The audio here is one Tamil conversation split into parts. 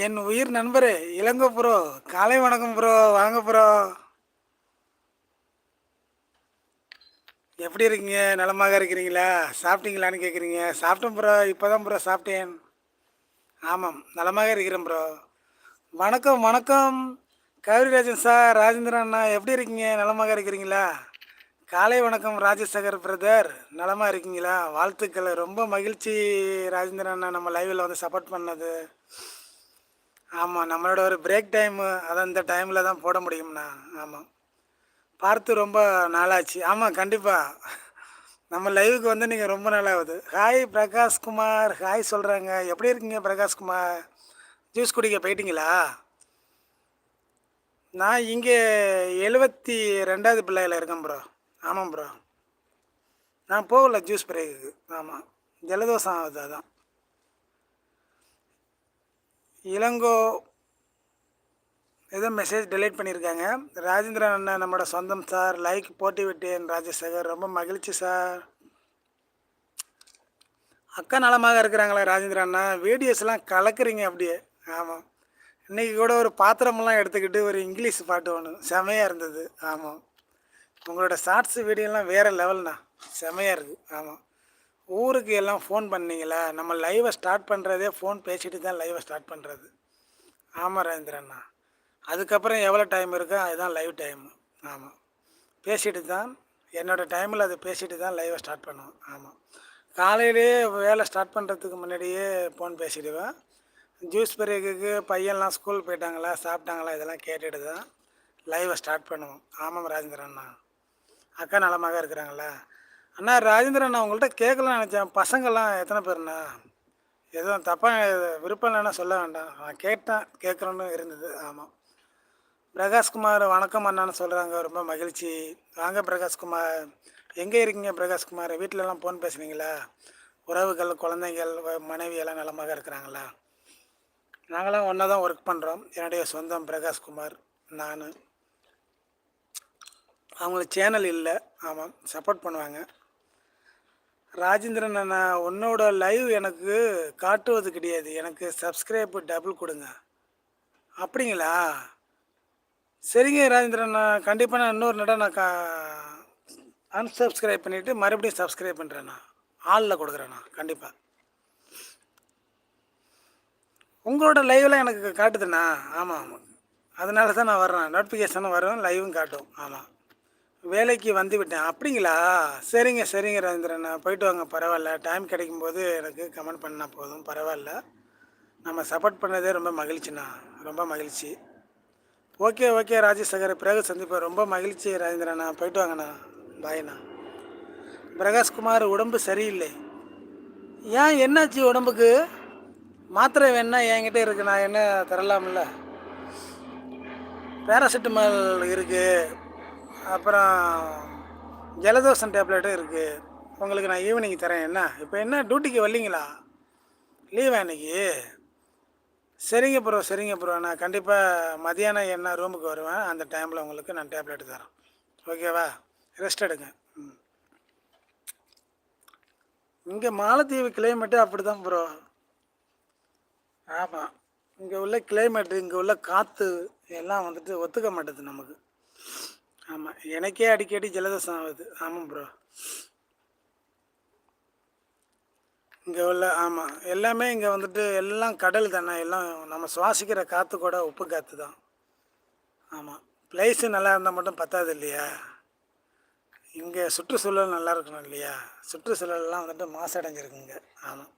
என் உயிர் நண்பரே இளங்கோ ப்ரோ. காலை வணக்கம் ப்ரோ. வாங்க ப்ரோ. எப்படி இருக்கீங்க? நலமாக இருக்கிறீங்களா? சாப்பிட்டீங்களான்னு கேட்குறீங்க சாப்பிட்டேன் ப்ரோ. இப்போ தான் ப்ரோ சாப்பிட்டேன். ஆமாம் நலமாக இருக்கிறேன் ப்ரோ. வணக்கம் வணக்கம். கவிராஜன் சார் ராஜேந்திரன் அண்ணா எப்படி இருக்கீங்க? நலமாக இருக்கிறீங்களா? காலை வணக்கம் ராஜசேகர் பிரதர். நலமாக இருக்கீங்களா? வாழ்த்துக்கள். ரொம்ப மகிழ்ச்சி ராஜேந்திரன் அண்ணா நம்ம லைவில் வந்து சப்போர்ட் பண்ணது. ஆமாம் நம்மளோட ஒரு பிரேக் டைமு அது இந்த டைமில் தான் போட முடியும்ண்ணா ஆமாம் பார்த்து ரொம்ப நாளாச்சு. ஆமாம் கண்டிப்பாக நம்ம லைவுக்கு வந்து நீங்கள் ரொம்ப நாளாகுது ஹாய் பிரகாஷ் குமார். ஹாய் சொல்கிறாங்க எப்படி இருக்கீங்க பிரகாஷ் குமார்? ஜூஸ் குடிக்க போயிட்டீங்களா? நான் இங்கே எழுபத்தி ரெண்டாவது பிள்ளையில் இருக்கேன் ப்ரோ ஆமாம் ப்ரோ நான் போகல ஜூஸ் பிரேக்குக்கு ஆமாம் ஜலதோஷம் ஆகுது அதான். இளங்கோ ஏதோ மெசேஜ் டெலீட் பண்ணியிருக்காங்க. ராஜேந்திரன் அண்ணா நம்மளோட சொந்தம் சார். லைக் போட்டி விட்டேன் ராஜசேகர். ரொம்ப மகிழ்ச்சி சார். அக்கா நலமாக இருக்கிறாங்களா ராஜேந்திரன் அண்ணா? வீடியோஸ்லாம் கலக்குறீங்க அப்படியே. ஆமாம் இன்றைக்கி கூட ஒரு பாத்திரமெல்லாம் எடுத்துக்கிட்டு ஒரு இங்கிலீஷ் பாட்டு ஒன்று செமையாக இருந்தது. ஆமாம் உங்களோட ஷார்ட்ஸ் வீடியோலாம் வேறு லெவல்ண்ணா செமையாக இருக்குது ஆமாம் ஊருக்கு எல்லாம் ஃபோன் பண்ணீங்களா? நம்ம லைவை ஸ்டார்ட் பண்ணுறதே ஃபோன் பேசிட்டு தான் லைவை ஸ்டார்ட் பண்ணுறது ஆமாம் ரவீந்திரண்ணா அதுக்கப்புறம் எவ்வளோ டைம் இருக்கோ அதுதான் லைவ் டைமு ஆமாம் பேசிட்டு தான் என்னோடய டைமில் அதை பேசிட்டு தான் லைவை ஸ்டார்ட் பண்ணுவோம். ஆமாம் காலையிலேயே வேலை ஸ்டார்ட் பண்ணுறதுக்கு முன்னாடியே ஃபோன் பேசிடுவேன் ஜூஸ் பிரேக்குக்கு பையன்லாம் ஸ்கூல் போயிட்டாங்களா சாப்பிட்டாங்களா இதெல்லாம் கேட்டுட்டு தான் லைவை ஸ்டார்ட் பண்ணுவோம். ஆமாம் ராஜேந்திரண்ணா அக்கா நலமாக இருக்கிறாங்களா? அண்ணா ராஜேந்திரன் அண்ணா உங்கள்கிட்ட கேட்கலாம்னு நினச்சேன். பசங்கள்லாம் எத்தனை பேருண்ணா? எதுவும் தப்பாக விருப்பம் இல்லைன்னா சொல்ல வேண்டாம். நான் கேட்டேன் கேட்குறோன்னு இருந்தது. ஆமாம் பிரகாஷ்குமார் வணக்கம் அண்ணான்னு சொல்கிறாங்க ரொம்ப மகிழ்ச்சி. வாங்க பிரகாஷ்குமார். எங்கே இருக்கீங்க பிரகாஷ்குமார்? வீட்டிலலாம் ஃபோன் பேசுனீங்களா? உறவுகள் குழந்தைகள் வ- மனைவி எல்லாம் நலமாக இருக்கிறாங்களா? நாங்களாம் ஒன்றா தான் ஒர்க் பண்ணுறோம் என்னுடைய சொந்தம் பிரகாஷ்குமார் நான். அவங்களுக்கு சேனல் இல்லை. ஆமாம் சப்போர்ட் பண்ணுவாங்க. ராஜேந்திரன் அண்ணா உன்னோட லைவ் எனக்கு காட்டுவது கிடையாது. எனக்கு சப்ஸ்கிரைப் டபுள் கொடுங்க. அப்படிங்களா? சரிங்க ராஜேந்திரன் கண்டிப்பாக நான் இன்னொரு நடம் நான் கா அன்சப்ஸ்கிரைப் பண்ணிவிட்டு மறுபடியும் சப்ஸ்கிரைப் பண்ணுறேண்ணா ஆளில் கொடுக்குறேண்ணா கண்டிப்பாக உங்களோட லைவ்லாம் எனக்கு காட்டுதுண்ணா. ஆமாம் ஆமாம் அதனால தான் நான் வர்றேன். நோட்டிஃபிகேஷனும் வரும் லைவும் காட்டும். ஆமாம் வேலைக்கு வந்து விட்டேன் அப்படிங்களா? சரிங்க சரிங்க ரவீந்திரன். போயிட்டு வாங்க. பரவாயில்ல. டைம் கிடைக்கும்போது எனக்கு கமெண்ட் பண்ணால் போதும். பரவாயில்ல. நம்ம சப்போர்ட் பண்ணதே ரொம்ப மகிழ்ச்சிண்ணா. ரொம்ப மகிழ்ச்சி. Okay okay Rajasekar. பிறகு சந்திப்பேன் ரொம்ப மகிழ்ச்சி ராஜேந்திரண்ணா போயிட்டு வாங்கண்ணா. பாய்ண்ணா பிரகாஷ்குமார் உடம்பு சரியில்லை. ஏன்? என்னாச்சு உடம்புக்கு? மாத்திரை வேணா என்கிட்ட இருக்குது நான் என்ன தரலாம்ல? பேராசிட்டமால் இருக்குது அப்புறம் ஜலதோஷம் டேப்லெட்டும் இருக்குது உங்களுக்கு நான் ஈவினிங் தரேன் என்ன? இப்போ என்ன டியூட்டிக்கு வரலீங்களா? லீவா இன்னைக்கு? சரிங்க ப்ரோ சரிங்க ப்ரோ நான் கண்டிப்பாக மதியானம் என்ன ரூமுக்கு வருவேன் அந்த டைமில் உங்களுக்கு நான் டேப்லெட் தரேன். ஓகேவா ரெஸ்ட் எடுங்க. ம். இங்கே மாலத்தீவு கிளைமேட்டு அப்படி தான் ப்ரோ ஆமாம் இங்கே உள்ள கிளைமேட்டு இங்கே உள்ள காற்று எல்லாம் வந்துட்டு ஒத்துக்க மாட்டேது நமக்கு. ஆமாம் எனக்கே அடிக்கடி ஜலதோஷம் ஆகுது. ஆமாம் ப்ரோ இங்கே உள்ள ஆமாம் எல்லாமே இங்கே வந்துட்டு எல்லாம் கடல் தானே. எல்லாம் நம்ம சுவாசிக்கிற காற்று கூட உப்பு காற்று தான். ஆமாம் பிளேஸு நல்லா இருந்தால் மட்டும் பத்தாது இல்லையா? இங்கே சுற்றுச்சூழல் நல்லா இருக்கணும் இல்லையா? சுற்றுச்சூழல்லாம் வந்துட்டு மாசடைஞ்சிருக்குங்க. ஆமாம்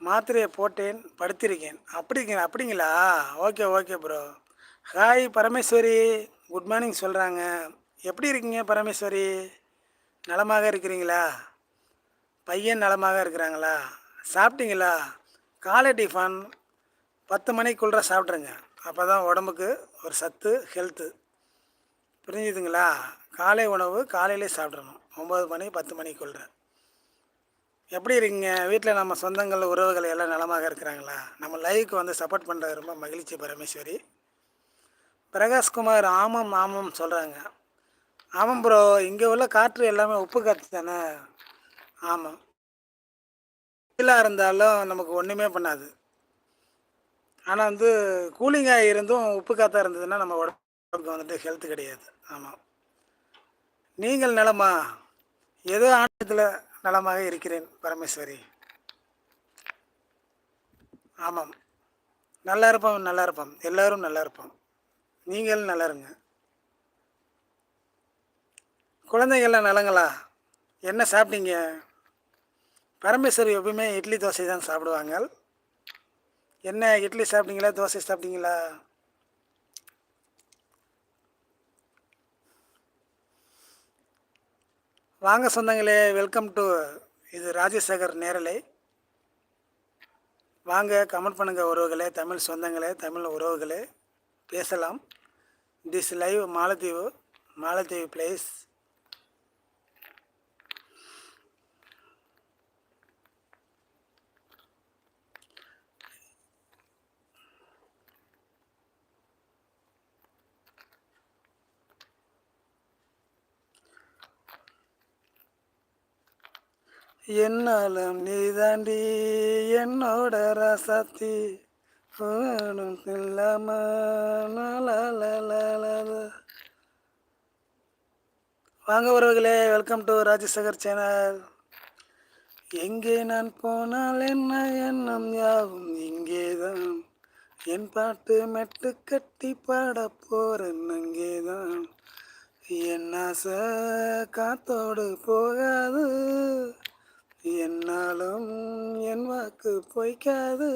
மாத்திரையை போட்டேன் படுத்திருக்கேன். அப்படிங்க அப்படிங்களா? Okay okay bro hi Parameswari. Good morning சொல்கிறாங்க எப்படி இருக்கீங்க பரமேஸ்வரி? நலமாக இருக்கிறீங்களா? பையன் நலமாக இருக்கிறாங்களா? சாப்பிட்டீங்களா? காலை டிஃபன் பத்து மணிக்குள்ளே சாப்பிட்ருங்க அப்போ தான் உடம்புக்கு ஒரு சத்து ஹெல்த்து புரிஞ்சுதுங்களா? காலை உணவு காலையிலே சாப்பிட்றணும் ஒம்பது மணி பத்து மணிக்குள்ள. எப்படி இருக்கீங்க? வீட்டில் நம்ம சொந்தங்கள் உறவுகள் எல்லாம் நலமாக இருக்கிறாங்களா? நம்ம லைவுக்கு வந்து சப்போர்ட் பண்ணுறது ரொம்ப மகிழ்ச்சி பரமேஸ்வரி. பிரகாஷ்குமார் ஆமாம் ஆமாம் சொல்கிறாங்க ஆமாம் ப்ரோ இங்கே உள்ள காற்று எல்லாமே உப்பு காற்று தானே? ஆமாம். வெயிலாக இருந்தாலும் நமக்கு ஒன்றுமே பண்ணாது. ஆனால் வந்து கூலிங்காக இருந்தும் உப்பு காற்றாக இருந்ததுன்னா நம்ம உடம்புக்கு வந்துட்டு ஹெல்த் கிடையாது. ஆமாம். நீங்கள் நலமா? ஏதோ ஆனந்தத்தில் நலமாக இருக்கிறேன் பரமேஸ்வரி. ஆமாம். நல்லா இருப்போம் நல்லா இருப்போம் எல்லோரும் நல்லா இருப்போம் நீங்கள் நலருங்க. குழந்தைகள்லாம் நலங்களா? என்ன சாப்பிட்டீங்க? பரமேஸ்வரி எப்பவுமே இட்லி தோசை தான் சாப்பிடுவாங்க. என்ன இட்லி சாப்பிட்டீங்களா? தோசை சாப்பிட்டீங்களா? வாங்க சொந்தங்களே வெல்கம் டு இது ராஜசேகர் நேரலை. வாங்க கமெண்ட் பண்ணுங்கள் உறவுகளே தமிழ் சொந்தங்களே தமிழ் உறவுகளே. பேசலாம். திஸ் லைவ் மாலத்தீவு மாலத்தீவு பிளேஸ் என்னாலும் நீதாண்டி என்னோட ரசத்தி. வாங்க உறவுகளே வெல்கம் டு ராஜசேகர் சேனல் எங்கே நான் போனால் என்ன எண்ணம் யாவும் இங்கேதான். என் பாட்டு மெட்டு கட்டி பாட போறேன் அங்கேதான். என் ஆசை காத்தோடு போகாது. என்னாலும் என் வாக்கு பொய்க்காது.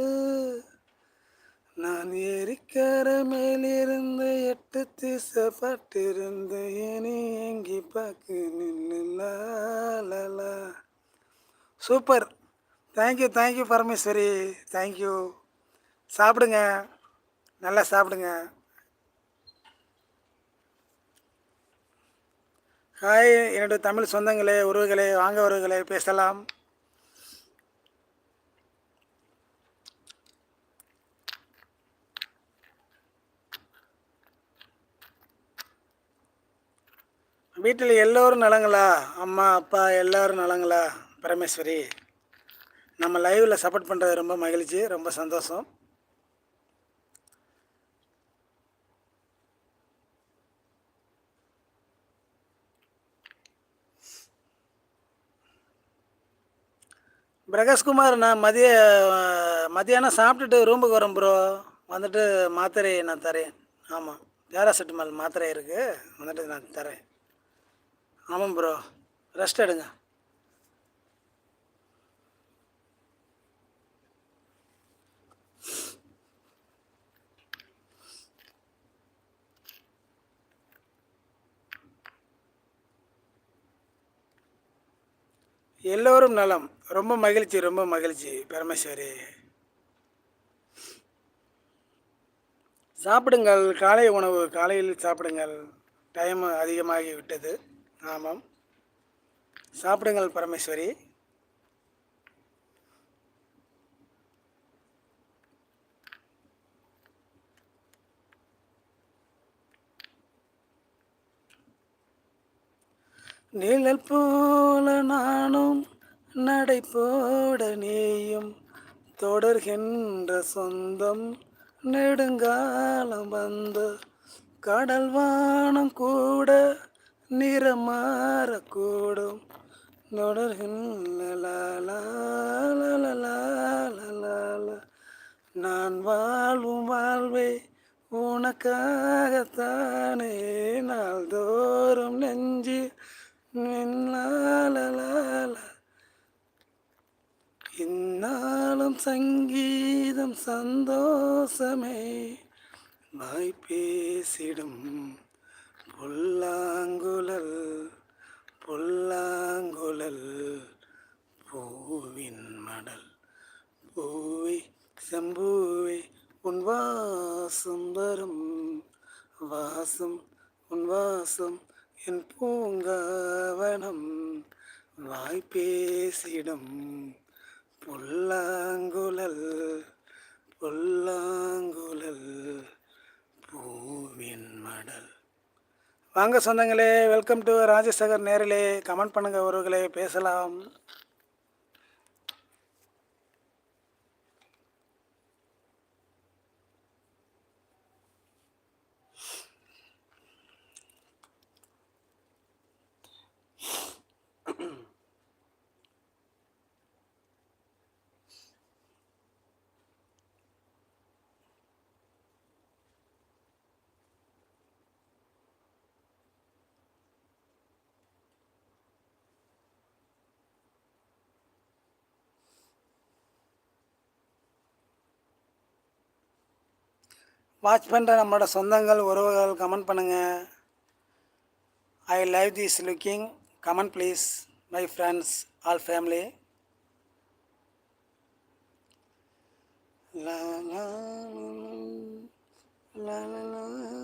நான் ஏரிக்கர மேலிருந்து எட்டு திசைப்பட்டிருந்து இனி எங்கி பார்க்க நின்னுலா super thank you thank you Parameswari. Thank you சாப்பிடுங்க. நல்லா சாப்பிடுங்க. ஹாய் என்னுடைய தமிழ் சொந்தங்களே உறவுகளே வாங்க உறவுகளே பேசலாம். வீட்டில் எல்லோரும் நலங்களா? அம்மா அப்பா எல்லோரும் நலங்களா? பரமேஸ்வரி நம்ம லைவில் சப்போர்ட் பண்ணுறது ரொம்ப மகிழ்ச்சி ரொம்ப சந்தோஷம். பிரகாஷ்குமார் நான் மதிய மதியானம் சாப்பிட்டுட்டு ரூமுக்கு வரேன் ப்ரோ வந்துட்டு மாத்திரை நான் தரேன். ஆமாம் பேராசிட்டமால் மாத்திரை இருக்குது வந்துட்டு நான் தரேன். ஆமாம் ப்ரோ ரெஸ்ட் எடுங்க. எல்லோரும் நலம். ரொம்ப மகிழ்ச்சி ரொம்ப மகிழ்ச்சி பரமேஸ்வரி. சாப்பிடுங்கள். காலை உணவு காலையில் சாப்பிடுங்கள். டைம் அதிகமாகி விட்டது ஆமாம். சாப்பிடுங்கள் பரமேஸ்வரி. நிழல் போல நானும் நடை போட நீயும் தொடர்கின்ற சொந்தம் நெடுங்காலம் வந்த கடல் வானம் கூட நிறமாறக்கூடும். நான் வாழும் வாழ்வே உனக்காகத்தானே. நாள்தோறும் நெஞ்சு இந்நாளும் சங்கீதம் சந்தோஷமே. வாய்ப்பேசிடும் பேசிடும். புல்லாங்குழல் புல்லாங்குழல் பூவின் மடல். பூவே செம்பூவே உன் வாசம் வரும். வாசம் உன் வாசம் என் பூங்காவனம். வாய் பேசிடும் புல்லாங்குழல் புல்லாங்குழல் பூவின் மடல் வாங்க சொந்தங்களே வெல்கம் டு ராஜசேகர் நேரிலே கமெண்ட் பண்ணுங்க உறவுகளே பேசலாம். வாட்ச் பண்ணுற நம்மளோட சொந்தங்கள் உறவுகள் கமெண்ட் பண்ணுங்கள் I live this looking comment please my friends all family La la la la la.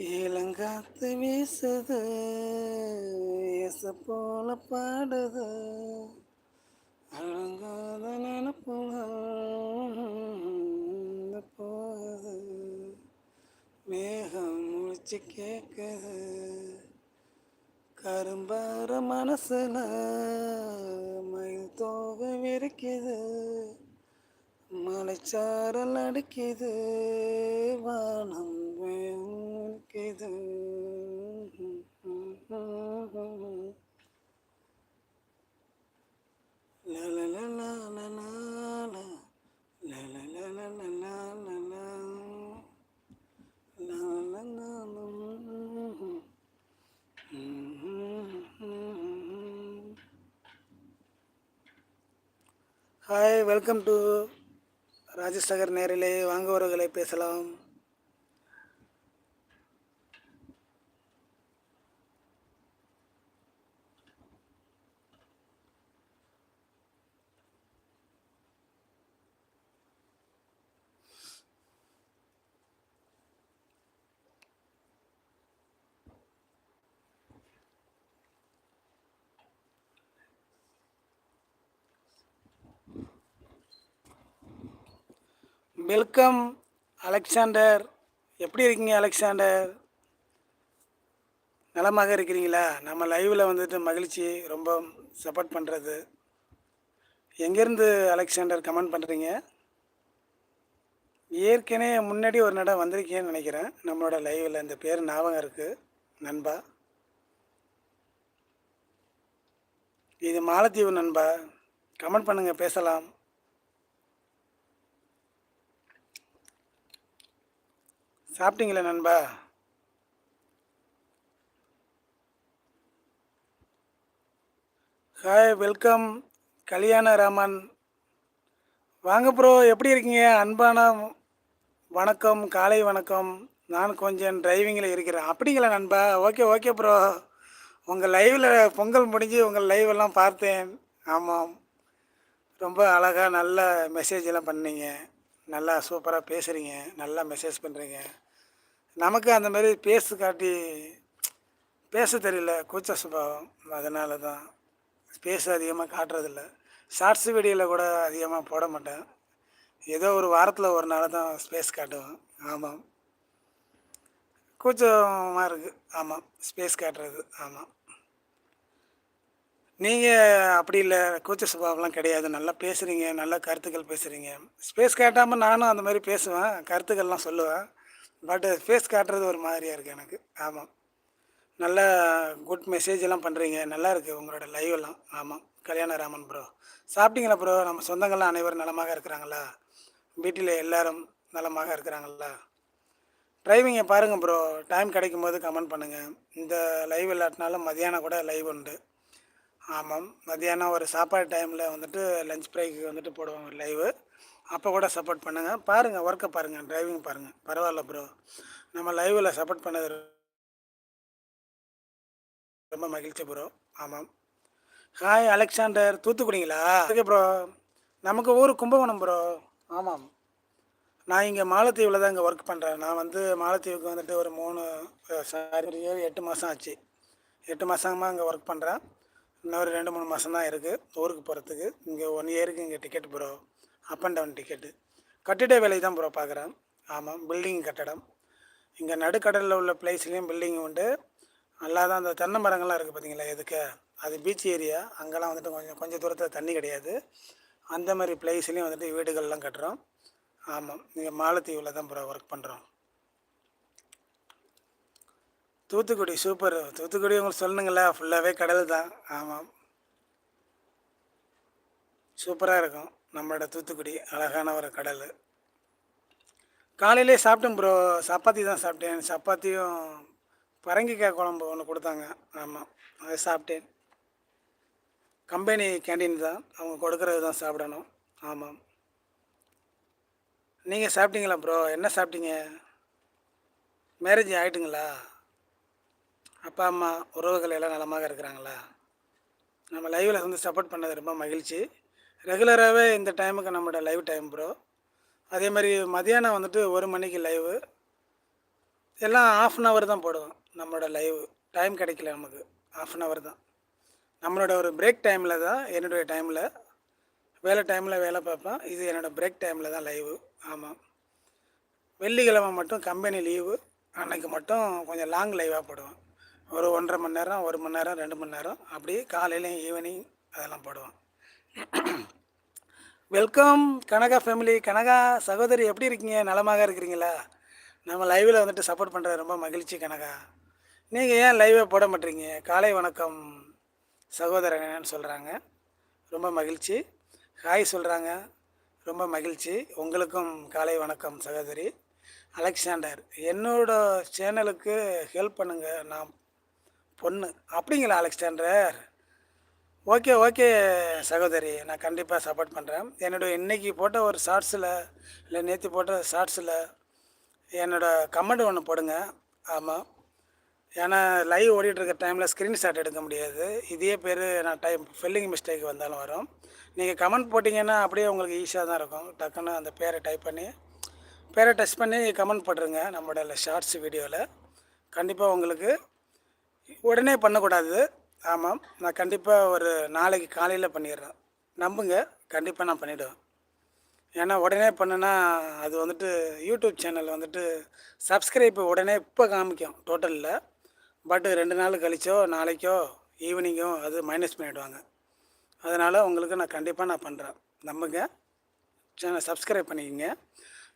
ஏலங்காத்து வீசுது ஏச போல பாடுது. அழங்காத நினப்புகள் போகுது. மேகம் முடிச்சு கேட்குது கரும்பார மனசுல மயில் தோகை விரிக்குது. மலைச்சாரல் அடிக்குது. வானம் வேணும் வேணிக்குது ஹாய் வெல்கம் டு ராஜசாகர் நேரிலே வாங்குவவர்களை பேசலாம். Welcome Alexander. எப்படி இருக்கீங்க அலெக்சாண்டர்? நலமாக இருக்கிறீங்களா? நம்ம லைவில் வந்துட்டு மகிழ்ச்சி ரொம்ப சப்போர்ட் பண்ணுறது எங்கேருந்து அலெக்சாண்டர் கமெண்ட் பண்ணுறீங்க ஏற்கனவே முன்னாடி ஒரு நடம் வந்திருக்கேன்னு நினைக்கிறேன். நம்மளோட லைவில் இந்த பேர் ஞாபகம் இருக்குது நண்பா. இது மாலத்தீவு நண்பா. கமெண்ட் பண்ணுங்கள் பேசலாம். சாப்பிட்டீங்களே நண்பா? ஹாய் வெல்கம் கல்யாண ராமன் வாங்க ப்ரோ எப்படி இருக்கீங்க? அன்பான வணக்கம் காலை வணக்கம். நான் கொஞ்சம் டிரைவிங்கில் இருக்கிறேன். அப்படிங்களா நண்பா? ஓகே ஓகே ப்ரோ உங்கள் லைவில் பொங்கல் முடிஞ்சு உங்கள் லைவ் எல்லாம் பார்த்தேன். ஆமாம். ரொம்ப அழகாக நல்ல மெசேஜ் எல்லாம் பண்ணீங்க. நல்லா சூப்பராக பேசுகிறீங்க நல்லா மெசேஜ் பண்ணுறீங்க நமக்கு அந்த மாதிரி பேசு காட்டி பேச தெரியல கூச்ச சுபாவம். அதனால தான் பேச அதிகமாக காட்டுறதில்ல. ஷார்ட்ஸ் வீடியோவில் கூட அதிகமாக போட மாட்டேன். ஏதோ ஒரு வாரத்தில் ஒரு நாள் தான் ஸ்பேஸ் காட்டுவேன். ஆமாம். கூச்சமாக இருக்குது ஆமாம். ஸ்பேஸ் காட்டுறது. ஆமாம். நீங்கள் அப்படி இல்லை. கூச்ச சுபாவம்லாம் கிடையாது. நல்லா பேசுகிறீங்க நல்லா கருத்துக்கள் பேசுகிறீங்க ஸ்பேஸ் காட்டாமல் நானும் அந்த மாதிரி பேசுவேன். கருத்துக்கள்லாம் சொல்லுவேன். பட் ஃபேஸ் காட்டுறது ஒரு மாதிரியாக இருக்குது எனக்கு. ஆமாம் நல்ல குட் மெசேஜ் எல்லாம் பண்ணுறீங்க நல்லா இருக்குது உங்களோட லைவ் எல்லாம். ஆமாம் கல்யாணராமன் ப்ரோ சாப்பிட்டீங்களா ப்ரோ நம்ம சொந்தங்கள்லாம் அனைவரும் நலமாக இருக்கிறாங்களா? வீட்டில் எல்லாரும் நலமாக இருக்கிறாங்களா? டிரைவிங்கை பாருங்கள் ப்ரோ டைம் கிடைக்கும் போது கமெண்ட் பண்ணுங்கள் இந்த லைவ் இல்லாட்டினாலும் மதியானம் கூட லைவ் உண்டு. ஆமாம். மதியானம் ஒரு சாப்பாடு டைமில் வந்துட்டு லஞ்ச் பிரேக்கு வந்துட்டு போடுவோம் லைவு அப்போ கூட சப்போர்ட் பண்ணுங்கள் பாருங்கள் ஒர்க்கை பாருங்கள் டிரைவிங் பாருங்கள் பரவாயில்ல ப்ரோ நம்ம லைவில் சப்போர்ட் பண்ணது ரொம்ப மகிழ்ச்சி ப்ரோ ஆமாம். Hi Alexander. தூத்துக்குடிங்களா? ஓகே ப்ரோ நமக்கு ஊர் கும்பகோணம் ப்ரோ ஆமாம். நான் இங்கே மாலத்தீவில் தான் இங்கே ஒர்க் பண்ணுறேன் நான் வந்து மாலத்தீவுக்கு வந்துட்டு ஒரு மூணு சாரி ஏழு எட்டு மாதம் ஆச்சு. எட்டு மாதமாக இங்கே ஒர்க் பண்ணுறேன் இன்னொரு ரெண்டு மூணு மாதம் தான் இருக்குது ஊருக்கு போகிறதுக்கு இங்கே ஒன் இயருக்கு இங்கே ticket bro up and down ticket கட்டிட வேலை தான் ப்ரோ பார்க்குறேன். ஆமாம் பில்டிங் கட்டடம். இங்கே நடுக்கடலில் உள்ள பிளேஸ்லேயும் பில்டிங் உண்டு. அல்லாதான் அந்த தென்னை மரங்கள்லாம் இருக்குது பார்த்தீங்களா எதுக்கு? அது பீச் ஏரியா அங்கெல்லாம் வந்துட்டு கொஞ்சம் கொஞ்சம் தூரத்தில் தண்ணி கிடையாது. அந்த மாதிரி பிளேஸ்லேயும் வந்துட்டு வீடுகள்லாம் கட்டுறோம். ஆமாம் இங்கே மாலத்தீவில் தான் ப்ரோ ஒர்க் பண்ணுறோம் தூத்துக்குடி சூப்பர் தூத்துக்குடி உங்களுக்கு சொல்லணுங்களா? ஃபுல்லாகவே கடல் தான். ஆமாம் சூப்பராக இருக்கும். நம்மளோட தூத்துக்குடி அழகான ஒரு கடல். காலையிலே சாப்பிட்டேன் ப்ரோ சப்பாத்தி தான் சாப்பிட்டேன். சப்பாத்தியும் பரங்கிக்காய் குழம்பு ஒன்று கொடுத்தாங்க. ஆமாம் அதை சாப்பிட்டேன். கம்பெனி கேண்டீன் தான். அவங்க கொடுக்கறது தான் சாப்பிடணும். ஆமாம் நீங்கள் சாப்பிட்டீங்களா ப்ரோ என்ன சாப்பிட்டீங்க? மேரேஜ் ஆகிட்டுங்களா அப்பா அம்மா உறவுகள் எல்லாம் நலமாக இருக்கிறாங்களா? நம்ம லைவில் வந்து சப்போர்ட் பண்ணது ரொம்ப மகிழ்ச்சி. ரெகுலராகவே இந்த டைமுக்கு நம்மளோட லைவ் டைம் ப்ரோ அதே மாதிரி மதியானம் வந்துட்டு ஒரு மணிக்கு லைவு எல்லாம் ஆஃப் அன் ஹவர் தான் போடுவோம் நம்மளோட லைவ் டைம் கிடைக்கல நமக்கு ஆஃப் அன் ஹவர் தான். நம்மளோட ஒரு பிரேக் டைமில் தான் என்னுடைய டைமில் வேலை டைமில் வேலை பார்ப்பேன். இது என்னோடய பிரேக் டைமில் தான் லைவு ஆமாம் வெள்ளிக்கிழமை மட்டும் கம்பெனி லீவு அன்னைக்கு மட்டும் கொஞ்சம் லாங் லைவாக போடுவேன் ஒரு ஒன்றரை மணி நேரம் ஒரு மணி நேரம் ரெண்டு மணி நேரம் அப்படி காலையிலையும் ஈவினிங் அதெல்லாம் போடுவேன் வெல்கம் கனகா ஃபேமிலி கனகா சகோதரி எப்படி இருக்கீங்க? நலமாக இருக்கிறீங்களா? நம்ம லைவில் வந்துட்டு சப்போர்ட் பண்ணுறது ரொம்ப மகிழ்ச்சி கனகா. நீங்கள் ஏன் லைவே போட மாட்டீங்க? காலை வணக்கம் சகோதரன்னு சொல்கிறாங்க ரொம்ப மகிழ்ச்சி. ஹாய் சொல்கிறாங்க ரொம்ப மகிழ்ச்சி. உங்களுக்கும் காலை வணக்கம் சகோதரி. அலெக்சாண்டர் என்னோட சேனலுக்கு ஹெல்ப் பண்ணுங்கள் நான் பொண்ணு. அப்படிங்களா அலெக்சாண்டர்? ஓகே ஓகே சகோதரி. நான் கண்டிப்பாக சப்போர்ட் பண்ணுறேன் என்னோடய இன்றைக்கி போட்ட ஒரு ஷார்ட்ஸில் இல்லை நேற்று போட்ட ஷார்ட்ஸில் என்னோடய கமெண்ட் ஒன்று போடுங்க. ஆமாம் ஏன்னா லைவ் ஓடிட்டுருக்க டைமில் ஸ்க்ரீன்ஷாட் எடுக்க முடியாது. இதே பேர் நான் டைம் ஃபில்லிங் மிஸ்டேக் வந்தாலும் வரும். நீங்கள் கமெண்ட் போட்டிங்கன்னா அப்படியே உங்களுக்கு ஈஸியாக தான் இருக்கும். டக்குன்னு அந்த பேரை டைப் பண்ணி பேரை டச் பண்ணி கமெண்ட் போட்டுருங்க நம்மளோட ஷார்ட்ஸ் வீடியோவில் கண்டிப்பாக உங்களுக்கு உடனே பண்ணக்கூடாது. ஆமாம். நான் கண்டிப்பாக ஒரு நாளைக்கு காலையில் பண்ணிடுறேன். நம்புங்க. கண்டிப்பாக நான் பண்ணிவிடுவேன் ஏன்னா உடனே பண்ணுனா அது வந்துட்டு யூடியூப் சேனல் வந்துட்டு சப்ஸ்கிரைப் உடனே இப்போ காமிக்கும் டோட்டலில் பட்டு ரெண்டு நாள் கழிச்சோ நாளைக்கோ ஈவினிங்கோ அது மைனஸ் பண்ணிவிடுவாங்க அதனால் உங்களுக்கு நான் கண்டிப்பாக நான் பண்ணுறேன் நம்புங்க. சேனல் சப்ஸ்கிரைப் பண்ணிக்கோங்க.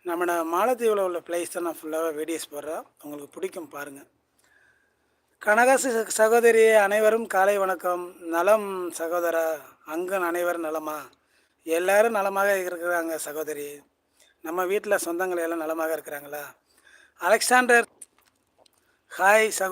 நம்மளோட மாலத்தீவில் உள்ள பிளேஸ் தான் நான் ஃபுல்லாக வீடியோஸ் போடுறேன். உங்களுக்கு பிடிக்கும் பாருங்கள் கனகாசு சகோதரி அனைவரும் காலை வணக்கம். நலம் சகோதரா அங்கன் அனைவரும் நலமா? எல்லோரும் நலமாக இருக்கிறாங்க சகோதரி. நம்ம வீட்டில் சொந்தங்கள் எல்லாம் நலமாக இருக்கிறாங்களா? அலெக்சாண்டர் ஹாய் சகோ